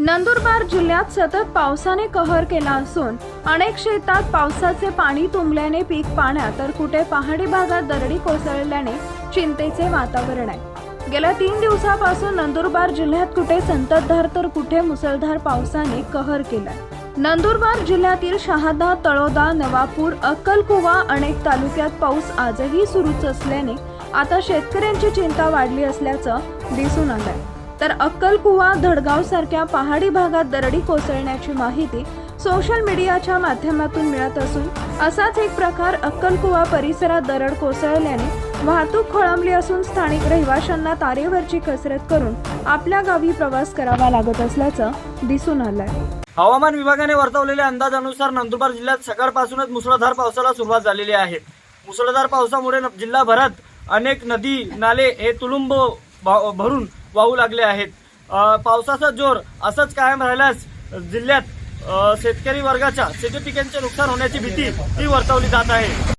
नंदुरबार जिल्ह्यात सतत पावसाने कहर केला असून अनेक शेतात पावसाचे पाणी तुंबल्याने पीक पाण्यात तर कुठे पहाडी भागात दरडी कोसळल्याने चिंतेचे वातावरण आहे. गेल्या तीन दिवसापासून नंदुरबार जिल्ह्यात कुठे संततधार तर कुठे मुसळधार पावसाने कहर केलाय. नंदुरबार जिल्ह्यातील शहादा तळोदा नवापूर अक्कलकुवा अनेक तालुक्यात पाऊस आजही सुरूच असल्याने आता शेतकऱ्यांची चिंता वाढली असल्याचं दिसून आलंय. तर अक्कलकुवा धडगाव सारख्या पहाडी भागात दरडी कोसळण्याची माहिती सोशल मीडियाच्या माध्यमातून मिळत असून असाच एक प्रकार अक्कलकुवा परिसरात दरड कोसळल्याने वाहतूक खोळंबली असून स्थानिक रहिवाशांना तारेवरची कसरत करून आपल्या गावी प्रवास करावा लागत असल्याचं दिसून आलंय. हवामान विभागाने वर्तवलेल्या अंदाजानुसार नंदुरबार जिल्ह्यात सकाळपासूनच मुसळधार पावसाला सुरुवात झालेली आहे. मुसळधार पावसामुळे जिल्हाभरात अनेक नदी नाले हे तुलुंब भरून वाहू लागले आहेत. पावसाचा जोर असंच कायम राहिल्यास जिल्ह्यात शेतकरी वर्गाच्या शेती पिकांचे नुकसान होण्याची भीती ही वर्तवली जात आहे.